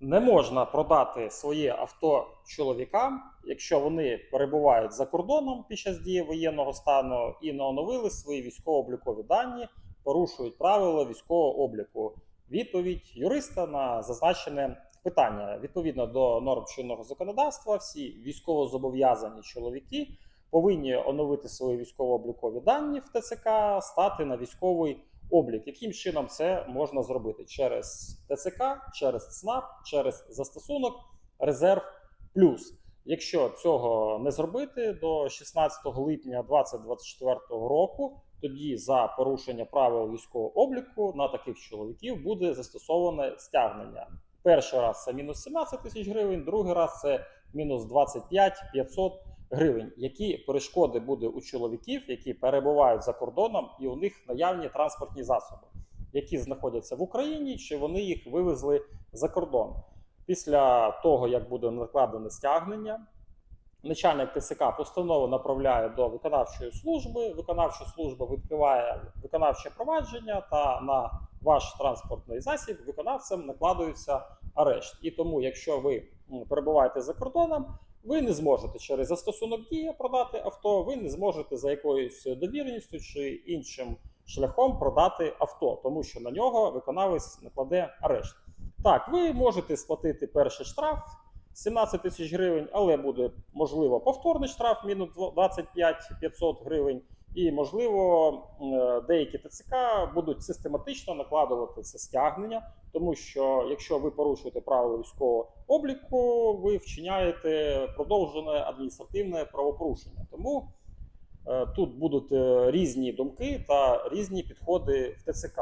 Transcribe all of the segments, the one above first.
Не можна продати своє авто чоловікам, якщо вони перебувають за кордоном під час дії воєнного стану і не оновили свої військово-облікові дані, порушують правила військового обліку. Відповідь юриста на зазначене питання відповідно до норм чинного законодавства, всі військовозобов'язані чоловіки повинні оновити свої військово-облікові дані в ТЦК, стати на військовий облік. Яким чином це можна зробити? Через ТЦК, через ЦНАП, через застосунок Резерв Плюс. Якщо цього не зробити до 16 липня 2024 року, тоді за порушення правил військового обліку на таких чоловіків буде застосоване стягнення. Перший раз це мінус 17 тисяч гривень, другий раз це мінус 25 500 гривень. Які перешкоди буде у чоловіків, які перебувають за кордоном, і у них наявні транспортні засоби, які знаходяться в Україні, чи вони їх вивезли за кордон. Після того, як буде накладене стягнення, начальник ТСК постанову направляє до виконавчої служби. Виконавча служба відкриває виконавче провадження та на ваш транспортний засіб виконавцем накладується арешт. І тому, якщо ви перебуваєте за кордоном, ви не зможете через застосунок дія продати авто, ви не зможете за якоюсь довіреністю чи іншим шляхом продати авто, тому що на нього виконавець накладе арешт. Так, ви можете сплатити перший штраф 17 тисяч гривень, але буде можливо повторний штраф мінус 25 500 гривень. І можливо е, деякі ТЦК будуть систематично накладувати це стягнення, тому що якщо ви порушуєте правила військового обліку, ви вчиняєте продовжене адміністративне правопорушення. Тому е, тут будуть е, різні думки та різні підходи в ТЦК.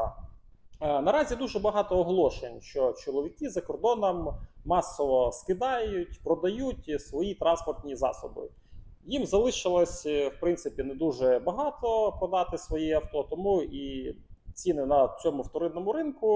Наразі дуже багато оголошень, що чоловіки за кордоном масово скидають, продають свої транспортні засоби. Їм залишилось е, в принципі не дуже багато продати свої авто, тому і ціни на цьому вторинному ринку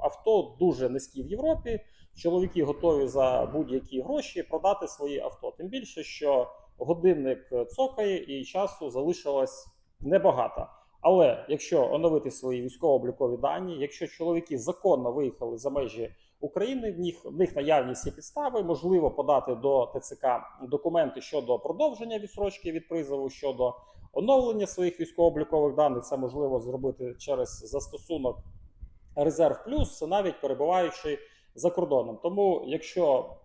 авто дуже низькі в Європі. Чоловіки готові за будь-які гроші продати свої авто. Тим більше, що годинник цокає і часу залишилось небагато. Але якщо оновити свої військово-облікові дані, якщо чоловіки законно виїхали за межі України, в них, в них наявні всі підстави, можливо подати до ТЦК документи щодо продовження відсрочки від призову, щодо оновлення своїх військово-облікових даних. Це можливо зробити через застосунок Резерв Плюс, навіть перебуваючи за кордоном. Тому, якщо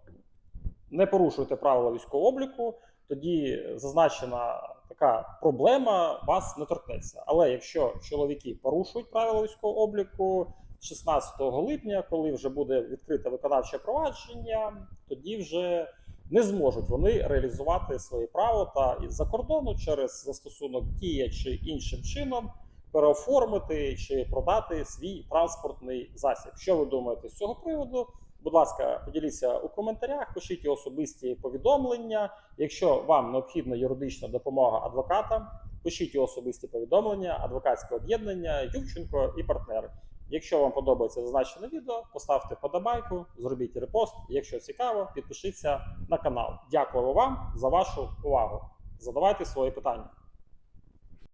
не порушуєте правила військового обліку, тоді зазначена така проблема вас не торкнеться. Але якщо чоловіки порушують правила військового обліку 16 липня, коли вже буде відкрите виконавче провадження, тоді вже не зможуть вони реалізувати своє право та із-за кордону через застосунок дія чи іншим чином переоформити чи продати свій транспортний засіб. Що ви думаєте з цього приводу? Будь ласка, поділіться у коментарях, пишіть особисті повідомлення. Якщо вам необхідна юридична допомога адвоката, пишіть особисті повідомлення, адвокатське об'єднання, Ювченко і партнери. Якщо вам подобається зазначене відео, поставте подобайку, зробіть репост. Якщо цікаво, підпишіться на канал. Дякую вам за вашу увагу. Задавайте свої питання.